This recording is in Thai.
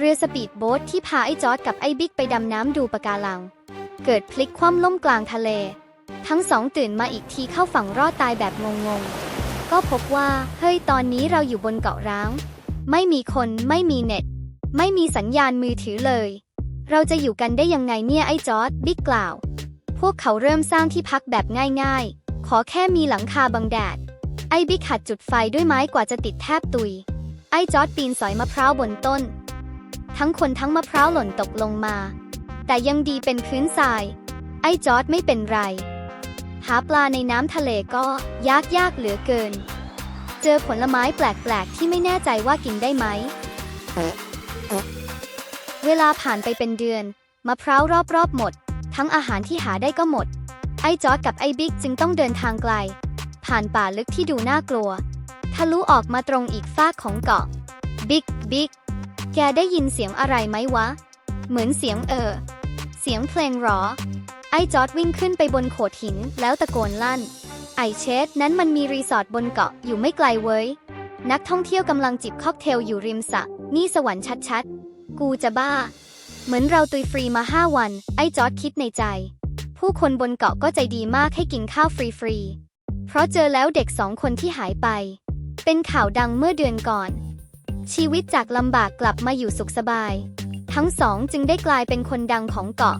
เรือสปีดโบ๊ทที่พาไอ้จอร์ดกับไอ้บิ๊กไปดำน้ำดูปะการัง เกิดพลิกคว่ำล่มกลางทะเล ทั้งสองตื่นมาอีกทีเข้าฝั่งรอดตายแบบงงๆ ก็พบว่า เฮ้ยตอนนี้เราอยู่บนเกาะร้าง ไม่มีคนไม่มีเน็ต ไม่มีสัญญาณมือถือเลย เราจะอยู่กันได้ยังไงเนี่ยไอ้จอร์ดบิ๊กกล่าว พวกเขาเริ่มสร้างที่พักแบบง่ายๆ ขอแค่มีหลังคาบังแดด ไอ้บิ๊กหัดจุดไฟด้วยไม้กว่าจะติดแทบตุย ไอ้จอร์ดปีนสอยมะพร้าวบนต้น ทั้งคนทั้งมะพร้าวหล่นตกลงมา แต่ยังดีเป็นพื้นทราย ไอ้จอร์ดไม่เป็นไร หาปลาในน้ำทะเลก็ยากยากเหลือเกิน เจอผลไม้แปลก ๆ ที่ไม่แน่ใจว่ากินได้ไหม เวลาผ่านไปเป็นเดือน มะพร้าวรอบ ๆ หมด ทั้งอาหารที่หาได้ก็หมด ไอ้จอร์ดกับไอ้บิ๊กจึงต้องเดินทางไกล ผ่านป่าลึกที่ดูน่ากลัว ทะลุออกมาตรงอีกฟากของเกาะ บิ๊กบิ๊ก แกได้ยินเสียงอะไรไหมวะ เหมือนเสียงเออ เสียงเพลงหรอ ไอ้จอร์ดวิ่งขึ้นไปบนโขดหินแล้วตะโกนลั่น ไอเชดนั้นมันมีรีสอร์ทบนเกาะอยู่ไม่ไกลเว้ย นักท่องเที่ยวกำลังจิบค็อกเทลอยู่ริมสระนี่สวรรค์ชัดๆ กูจะบ้า เหมือนเราตุยฟรีมาห้าวัน ไอ้จอร์ดคิดในใจ ผู้คนบนเกาะก็ใจดีมากให้กินข้าวฟรีๆ เพราะเจอแล้วเด็กสองคนที่หายไป เป็นข่าวดังเมื่อเดือนก่อน ชีวิตจากลำบากกลับมาอยู่สุขสบาย ทั้งสองจึงได้กลายเป็นคนดังของเกาะ